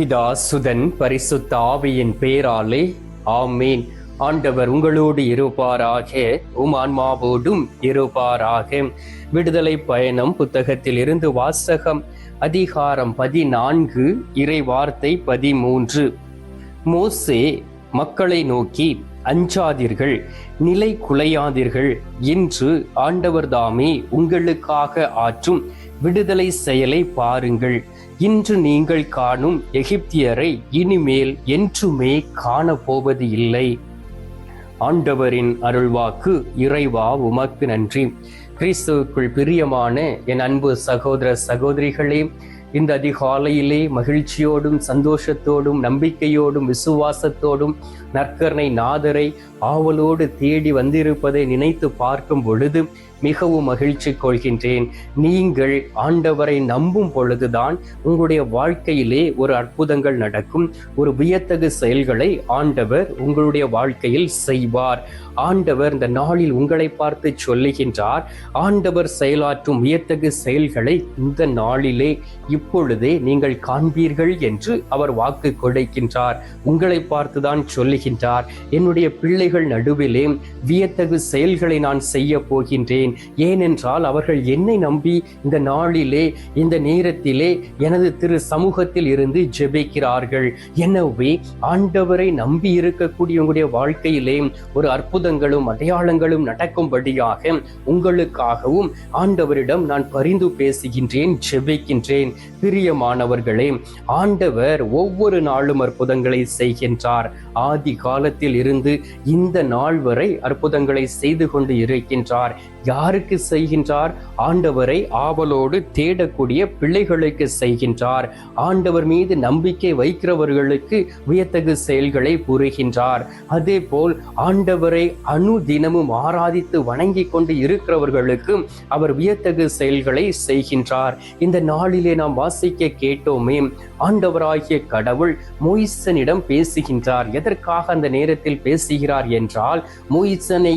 பிதா சுதன் பரிசுத்த ஆவியின் பேராலே ஆமீன். ஆண்டவர் உங்களோடு இருப்பாராக உம் ஆன்மாவோடும் இருப்பாராக. விடுதலை பயணம் புத்தகத்தில் இருந்து வாசகம் அதிகாரம் பதினான்கு இறை வார்த்தை பதிமூன்று. மோசே மக்களை நோக்கி அஞ்சாதீர்கள் நிலை குலையாதீர்கள் என்று ஆண்டவர்தாமே உங்களுக்காக ஆற்றும் விடுதலை செயலை பாருங்கள். இன்று நீங்கள் காணும் எகிப்தியரை இனிமேல் என்றுமே காணப்போவது இல்லை. ஆண்டவரின் அருள்வாக்கு இறைவா உமக்கு நன்றி. கிறிஸ்துவுக்குள் பிரியமான என் அன்பு சகோதர சகோதரிகளே இந்த அதிகாலையிலே மகிழ்ச்சியோடும் சந்தோஷத்தோடும் நம்பிக்கையோடும் விசுவாசத்தோடும் நற்கரணை நாதரை ஆவலோடு தேடி வந்திருப்பதை நினைத்து பார்க்கும் பொழுது மிகவும் மகிழ்ச்சி கொள்கின்றேன். நீங்கள் ஆண்டவரை நம்பும் பொழுதுதான் உங்களுடைய வாழ்க்கையிலே ஒரு அற்புதங்கள் நடக்கும். ஒரு வியத்தகு செயல்களை ஆண்டவர் உங்களுடைய வாழ்க்கையில் செய்வார். ஆண்டவர் இந்த நாளில் உங்களை பார்த்து சொல்லுகின்றார் ஆண்டவர் செயலாற்றும் வியத்தகு செயல்களை இந்த நாளிலே இப்பொழுதே நீங்கள் காண்பீர்கள் என்று அவர் வாக்கு கொடுக்கின்றார். உங்களை பார்த்துதான் சொல்லுகின்றார் என்னுடைய பிள்ளைகள் நடுவிலே வியத்தகு செயல்களை நான் செய்ய போகின்றேன். ஏனென்றால் அவர்கள் என்னை நம்பி இந்த நாளிலே இந்த நேரத்திலே எனது திரு சமூகத்தில் இருந்து ஜெபிக்கிறார்கள். எனவே ஆண்டவரை நம்பி இருக்கக்கூடிய உங்களுடைய வாழ்க்கையிலே ஒரு அற்புதங்களும் அடையாளங்களும் நடக்கும்படியாக உங்களுக்காகவும் ஆண்டவரிடம் நான் பரிந்து பேசுகின்றேன் ஜெபிக்கின்றேன். பிரியமானவர்களே ஆண்டவர் ஒவ்வொரு நாளும் அற்புதங்களை செய்கின்றார். ஆதி காலத்தில் இருந்து இந்த நாள் வரை அற்புதங்களை செய்து கொண்டு இருக்கின்றார். யார் யாருக்கு செய்கின்றார்? ஆண்டவரை ஆவலோடு தேடக்கூடிய பிள்ளைகளுக்கு செய்கின்றார். ஆண்டவர் மீது நம்பிக்கை வைக்கிறவர்களுக்கு வியத்தகு செயல்களை புரிகின்றார். அதே போல் ஆண்டவரை அணு தினமும் ஆராதித்து வணங்கி கொண்டு இருக்கிறவர்களுக்கும் அவர் வியத்தகு செயல்களை செய்கின்றார். இந்த நாளிலே நாம் வாசிக்க கேட்டோமே ஆண்டவராகிய கடவுள் மொய்சனிடம் பேசுகின்றார். எதற்காக அந்த நேரத்தில் பேசுகிறார் என்றால் மொய்சனை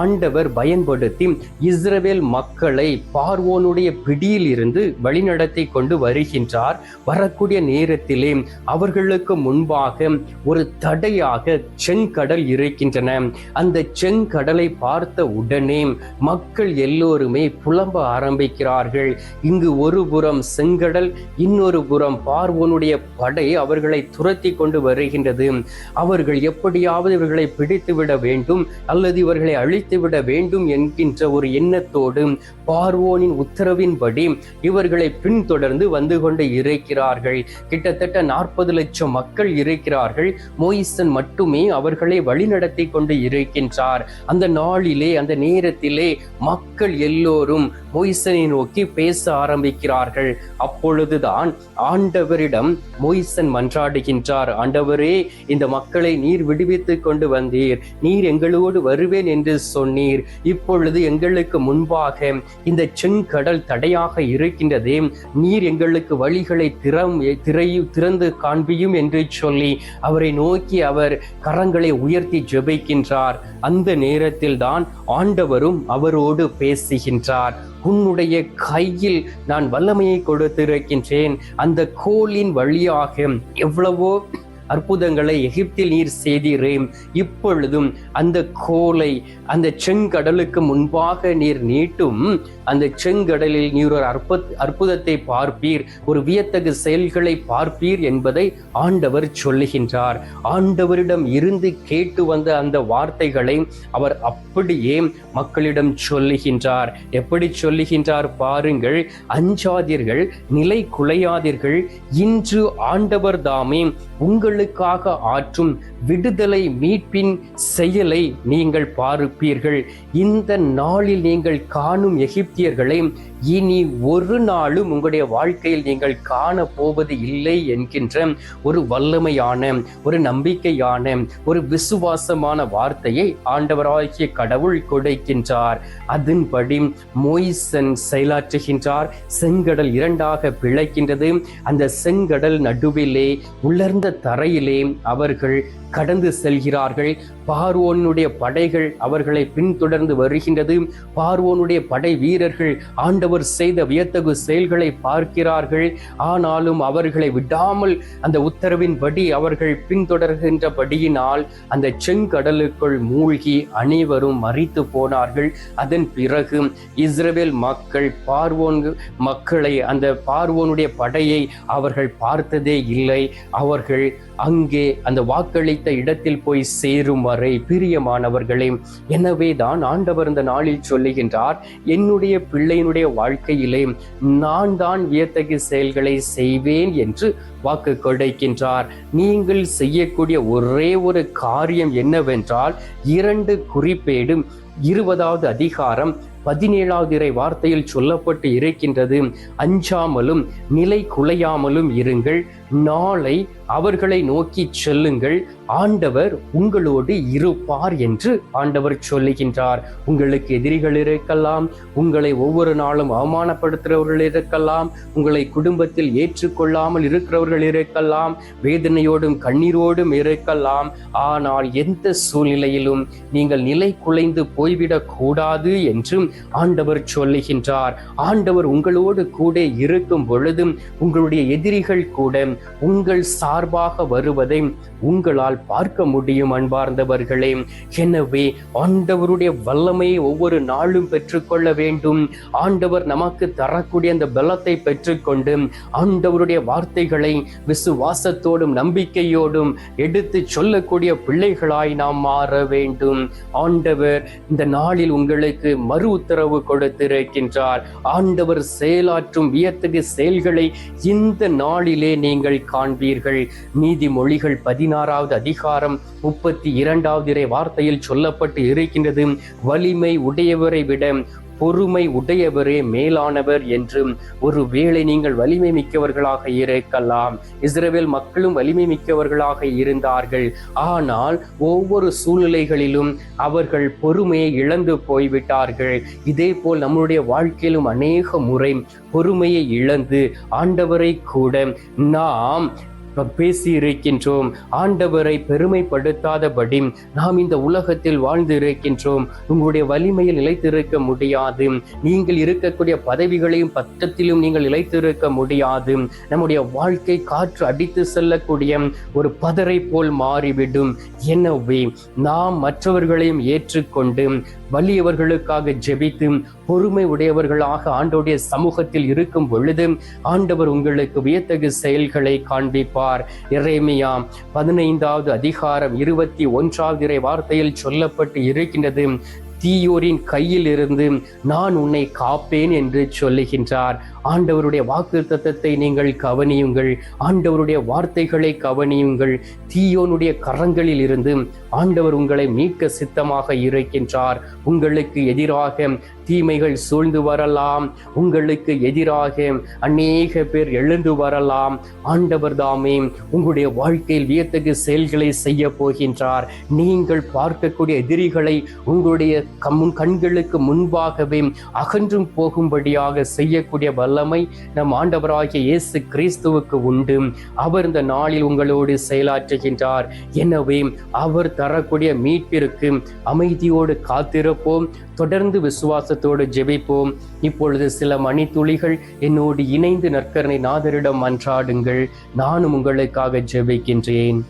ஆண்டவர் பயன்படுத்தி இஸ்ரவேல் மக்களை பார்வோனுடைய பிடியில் இருந்து வழிநடத்தி கொண்டு வருகின்றார். வரக்கூடிய நேரத்திலே அவர்களுக்கு முன்பாக ஒரு தடையாக செங்கடல் இருக்கின்றன அந்த செங்கடலை பார்த்த உடனே மக்கள் எல்லோருமே புலம்ப ஆரம்பிக்கிறார்கள். இங்கு ஒரு புறம் செங்கடல் இன்னொரு புறம் பார்வோனுடைய படை அவர்களை துரத்தி கொண்டு வருகின்றது. அவர்கள் எப்படியாவது இவர்களை பிடித்து விட வேண்டும் அல்லது இவர்களை அழித்து விட வேண்டும் என்கின்ற ஒரு எண்ணத்தோடு பார்வோனின் உத்தரவின்படி இவர்களை பின்தொடர்ந்து வந்து கொண்டு இருக்கிறார்கள் கிட்டத்தட்ட நாற்பது லட்சம் மக்கள் இருக்கிறார்கள் மோயிசன் மட்டுமே அவர்களை வழிநடத்தி கொண்டு இருக்கின்றார் அந்த நாளிலே அந்த நேரத்திலே மக்கள் எல்லோரும் மொய்சனை நோக்கி பேச ஆரம்பிக்கிறார்கள். அப்பொழுதுதான் ஆண்டவரிடம் மொய்சன் மன்றாடுகின்றார். ஆண்டவரே இந்த மக்களை நீர் விடுவித்துக் கொண்டு வந்தீர். நீர் எங்களோடு வருவேன் என்று சொன்னீர். இப்பொழுது எங்களை எங்களுக்கு முன்பாக இந்த செங்கடல் தடையாக இருக்கின்றது நீர் எங்களுக்கு வழிகளை திறம் திரை திறந்து காண்பியும் என்று சொல்லி அவரை நோக்கி அவர் கரங்களை உயர்த்தி ஜெபிக்கின்றார். அந்த நேரத்தில் தான் ஆண்டவரும் அவரோடு பேசுகின்றார். உன்னுடைய கையில் நான் வல்லமையை கொடுத்திருக்கின்றேன். அந்த கோலின் வழியாக எவ்வளவோ அற்புதங்களை எகிப்தில் நீர் செய்தீரேன். இப்பொழுதும் அந்த கோலை அந்த செங்கடலுக்கு முன்பாக நீர் நீட்டும் அந்த செங்கடலில் நீர் ஒரு அற்பு அற்புதத்தை பார்ப்பீர் ஒரு வியத்தகு செயல்களை பார்ப்பீர் என்பதை ஆண்டவர் சொல்லுகின்றார். ஆண்டவரிடம் இருந்து கேட்டு வந்த அந்த வார்த்தைகளை அவர் அப்படியே மக்களிடம் சொல்லுகின்றார். எப்படி சொல்லுகின்றார் பாருங்கள் அஞ்சாதீர்கள் நிலை குலையாதீர்கள் இன்று ஆண்டவர் தாமே மக்களுக்காக ஆற்றும் விடுதலை மீட்பின் செயலை நீங்கள் பார்ப்பீர்கள். இந்த நாளில் நீங்கள் காணும் எகிப்தியர்களை இனி ஒரு நாளும் உங்களுடைய வாழ்க்கையில் நீங்கள் காண போவது இல்லை என்கின்ற ஒரு வல்லமையான ஒரு நம்பிக்கையான ஒரு விசுவாசமான வார்த்தையை ஆண்டவராகிய கடவுள் கொடுக்கின்றார். அதன்படி மொய்சன் செயலாற்றுகின்றார். செங்கடல் இரண்டாக பிழைக்கின்றது. அந்த செங்கடல் நடுவிலே உலர்ந்த தரையிலே அவர்கள் கடந்து செல்கிறார்கள். பார்வோனுடைய படைகள் அவர்களை பின்தொடர்ந்து வருகின்றது. பார்வோனுடைய படை வீரர்கள் ஆண்டவர் செய்த வியத்தகு செயல்களை பார்க்கிறார்கள். ஆனாலும் அவர்களை விடாமல் அந்த உத்தரவின்படி அவர்கள் பின்தொடர்கின்றபடியினால் அந்த செங்கடலுக்குள் மூழ்கி அனைவரும் மறித்து போனார்கள். அதன் பிறகு இஸ்ரேல் மக்கள் பார்வோன் மக்களை அந்த பார்வோனுடைய படையை அவர்கள் பார்த்ததே இல்லை. அவர்கள் அங்கே அந்த வாக்களித்த இடத்தில் போய் சேரும் வரை பிரியமானவர்களே எனவே தான் ஆண்டவர் இந்த நாளில் சொல்லுகின்றார் என்னுடைய பிள்ளையினுடைய வாழ்க்கையிலே நான் தான் வியத்தகு செயல்களை செய்வேன் என்று வாக்கு கொடுக்கின்றார். நீங்கள் செய்யக்கூடிய ஒரே ஒரு காரியம் என்னவென்றால் இரண்டு குறிப்பேடும் இருபதாவது அதிகாரம் பதினேழாவது இறை வார்த்தையில் சொல்லப்பட்டு இருக்கின்றது. அஞ்சாமலும் நிலை குலையாமலும் இருங்கள். நாளை அவர்களை நோக்கி செல்லுங்கள். ஆண்டவர் உங்களோடு இருப்பார் என்று ஆண்டவர் சொல்லுகின்றார். உங்களுக்கு எதிரிகள் இருக்கலாம் உங்களை ஒவ்வொரு நாளும் அவமானப்படுத்துகிறவர்கள் இருக்கலாம் உங்களை குடும்பத்தில் ஏற்றுக்கொள்ளாமல் இருக்கிறவர்கள் இருக்கலாம் வேதனையோடும் கண்ணீரோடும் இருக்கலாம். ஆனால் எந்த சூழ்நிலையிலும் நீங்கள் நிலை குலைந்து போய்விடக் கூடாது என்றும் ஆண்டவர் சொல்லுகின்றார். ஆண்டவர் உங்களோடு கூட இருக்கும் பொழுதும் உங்களுடைய எதிரிகள் கூட உங்கள் சார்பாக வருவதை உங்களால் பார்க்க முடியும் அன்பார்ந்தவர்களே. எனவே ஆண்டவருடைய வல்லமையை ஒவ்வொரு நாளும் பெற்றுக்கொள்ள வேண்டும். ஆண்டவர் நமக்கு தரக்கூடிய அந்த பலத்தை பெற்றுக்கொண்டு ஆண்டவருடைய வார்த்தைகளை விசுவாசத்தோடும் நம்பிக்கையோடும் எடுத்து சொல்லக்கூடிய பிள்ளைகளாய் நாம் மாற வேண்டும். ஆண்டவர் இந்த நாளில் உங்களுக்கு மறு உத்தரவு கொடுத்திருக்கின்றார். ஆண்டவர் செயலாற்றும் வியத்தகு செயல்களை இந்த நாளிலே நீங்கள் காண்பீர்கள். நீதிமொழிகள் பதினாறாவது அதிகாரம் முப்பத்தி இரண்டாவது இறை வார்த்தையில் சொல்லப்பட்டு இருக்கின்றது. வலிமை உடையவரை விட பொறுமை உடையவரே மேலானவர் என்றும் ஒரு வேளை நீங்கள் வலிமை மிக்கவர்களாக இருக்கலாம். இஸ்ரவேல் மக்களும் வலிமை மிக்கவர்களாக இருந்தார்கள். ஆனால் ஒவ்வொரு சூழ்நிலைகளிலும் அவர்கள் பொறுமையை இழந்து போய்விட்டார்கள். இதே போல் நம்முடைய வாழ்க்கையிலும் அநேக முறை பொறுமையை இழந்து ஆண்டவரை கூட நாம் பேசி இருக்கின்றோம் ஆண்டவரை பெருமைப்படுத்தாதபடி நாம் இந்த உலகத்தில் வாழ்ந்து இருக்கின்றோம் உங்களுடைய வலிமையில் நிலைத்திருக்க முடியாது. நீங்கள் இருக்கக்கூடிய பதவிகளையும் பத்தத்திலும் நீங்கள் நிலைத்திருக்க முடியாது. நம்முடைய வாழ்க்கை காற்று அடித்து செல்லக்கூடிய ஒரு பதரை போல் மாறிவிடும். எனவே நாம் மற்றவர்களையும் ஏற்றுக்கொண்டு வலியவர்களுக்காக ஜெபித்து பொறுமை உடையவர்களாக ஆண்டோடைய சமூகத்தில் இருக்கும் பொழுது ஆண்டவர் உங்களுக்கு வியத்தகு செயல்களை காண்பிப்பார். இறைமையா பதினைந்தாவது அதிகாரம் இருபத்தி ஒன்றாவது இறை வார்த்தையில் சொல்லப்பட்டு இருக்கின்றது தீயோரின் கையில் இருந்து நான் உன்னை காப்பேன் என்று சொல்லுகின்றார். ஆண்டவருடைய வாக்கு தத்தத்தை நீங்கள் கவனியுங்கள். ஆண்டவருடைய வார்த்தைகளை கவனியுங்கள். தீயோனுடைய கரங்களில் இருந்து ஆண்டவர் உங்களை மீட்க சித்தமாக இருக்கின்றார். உங்களுக்கு எதிராக தீமைகள் சூழ்ந்து வரலாம். உங்களுக்கு எதிராக அநேக பேர் எழுந்து வரலாம். ஆண்டவர் தாமே உங்களுடைய வாழ்க்கையில் வியத்தகு செயல்களை செய்ய போகின்றார். நீங்கள் பார்க்கக்கூடிய எதிரிகளை உங்களுடைய கம்முன் கண்களுக்கு முன்பாகவே அகன்றும் போகும்படியாக செய்யக்கூடிய வல்லமை நம் ஆண்டவராகிய இயேசு கிறிஸ்துவுக்கு உண்டு. அவர் இந்த நாளில் உங்களோடு செயலாற்றுகின்றார். எனவே அவர் தரக்கூடிய மீட்பிற்கு அமைதியோடு காத்திருப்போம். தொடர்ந்து விசுவாசத்தோடு ஜெபிப்போம். இப்பொழுது சில மணித்துளிகள் என்னோடு இணைந்து நற்கரணை நாதரிடம் அன்றாடுங்கள். நானும் உங்களுக்காக ஜெபிக்கின்றேன்.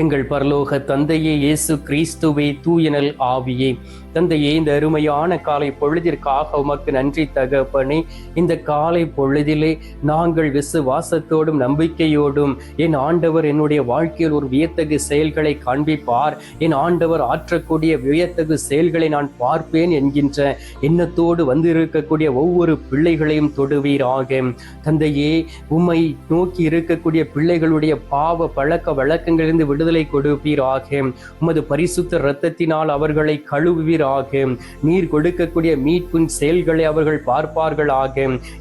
எங்கள் பரலோக தந்தையே இயேசு கிறிஸ்துவே தூயனல் ஆவியே. தந்தையே இந்த அருமையான காலை பொழுதிற்காக உமக்கு நன்றி தகப்பனே. இந்த காலை பொழுதிலே நாங்கள் விசுவாசத்தோடும் நம்பிக்கையோடும் என் ஆண்டவர் என்னுடைய வாழ்க்கையில் ஒரு வியத்தகு செயல்களை காண்பிப்பார். என் ஆண்டவர் ஆற்றக்கூடிய வியத்தகு செயல்களை நான் பார்ப்பேன் என்கின்ற எண்ணத்தோடு வந்திருக்கக்கூடிய ஒவ்வொரு பிள்ளைகளையும் தொடுவீராக. தந்தையே உம்மை நோக்கி இருக்கக்கூடிய பிள்ளைகளுடைய பாவ பழக்க வழக்கங்களிலிருந்து விடுதலை கொடுப்பீராக. உமது பரிசுத்த இரத்தத்தினால் அவர்களை கழுவுவீர் பார்ப்பீராக நீர் கொடுக்கக்கூடிய மீட்பின் செயல்களை அவர்கள் பார்ப்பார்கள் பார்ப்பார்களாக.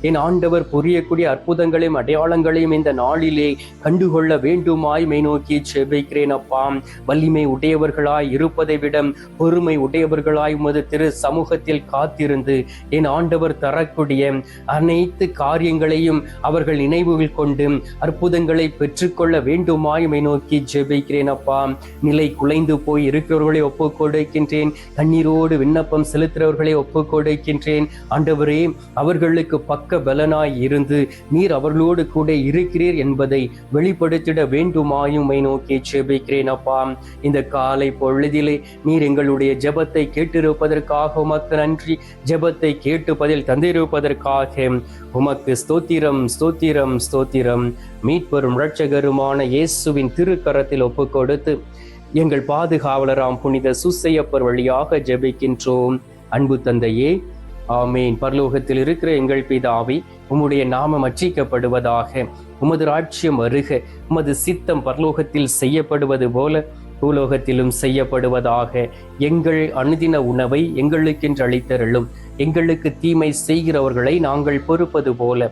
என் ஆண்டவர் புரியக்கூடிய அற்புதங்களையும் அடையாளங்களையும் இந்த நாளிலே கண்டுகொள்ள வேண்டுமாய் மை நோக்கி செபிக்கிறேன் அப்பா. வலிமை உடையவர்களாய் இருப்பதை விட பொறுமை உடையவர்களாய் உமது திரு சமூகத்தில் காத்திருந்து என் ஆண்டவர் தரக்கூடிய அனைத்து காரியங்களையும் அவர்கள் நினைவுகள் கொண்டு அற்புதங்களை பெற்றுக்கொள்ள வேண்டுமாய் மை நோக்கி ஜெபிக்கிறேன். அப்பா நிலை குலைந்து போய் இருக்கிறவர்களை ஒப்பு கொடுக்கின்றேன். கண்ணீரோடு விண்ணப்பம் செலுத்துகிறவர்களை ஒப்பு கொடுக்கின்றேன். ஆண்டவரே அவர்களுக்கு பக்க பலனாய் இருந்து நீர் அவர்களோடு கூட இருக்கிறீர் என்பதை வெளிப்படுத்திட வேண்டுமாயுமை நோக்கி ஜெபிக்கிறேன் அப்பா இந்த காலை பொழுதிலே நீர் எங்களுடைய ஜெபத்தை கேட்டிருப்பதற்காக உமக்கு நன்றி. ஜெபத்தை கேட்டு பதில் தந்திருப்பதற்காக உமக்கு ஸ்தோத்திரம் ஸ்தோத்திரம் ஸ்தோத்திரம். மீட்பெரும் இரட்சகருமான இயேசுவின் திருக்கரத்தில் ஒப்புக் கொடுத்து எங்கள் பாதுகாவலராம் புனித சுசையப்பர் வழியாக ஜெபிக்கின்றோம். அன்பு தந்தையே ஆமேன். பரலோகத்தில் இருக்கிற எங்கள் பிதாவை உம்முடைய நாமம் அச்சிக்கப்படுவதாக உமது ராட்சியம் வருக. உமது சித்தம் பரலோகத்தில் செய்யப்படுவது போல பூலோகத்திலும் செய்யப்படுவதாக. எங்கள் அனுதின உணவை எங்களுக்கென்று அளித்தருளும். எங்களுக்கு தீமை செய்கிறவர்களை நாங்கள் பொறுப்பது போல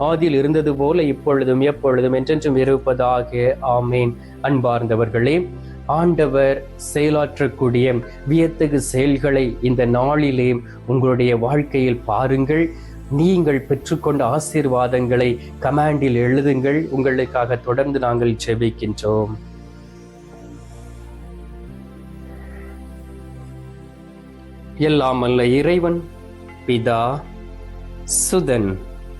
ஆதியில் இருந்தது போல இப்பொழுதும் எப்பொழுதும் என்றென்றும் இருப்பதாக. ஆமேன். அன்பார்ந்தவர்களே ஆண்டவர் செயலாற்றக்கூடிய வியத்தகு செயல்களை இந்த நாளிலே உங்களுடைய வாழ்க்கையில் பாருங்கள். நீங்கள் பெற்றுக்கொண்ட ஆசீர்வாதங்களை கமாண்டில் எழுதுங்கள். உங்களுக்காக தொடர்ந்து நாங்கள் செபிக்கின்றோம் எல்லாம் அல்ல இறைவன் பிதா சுதன்.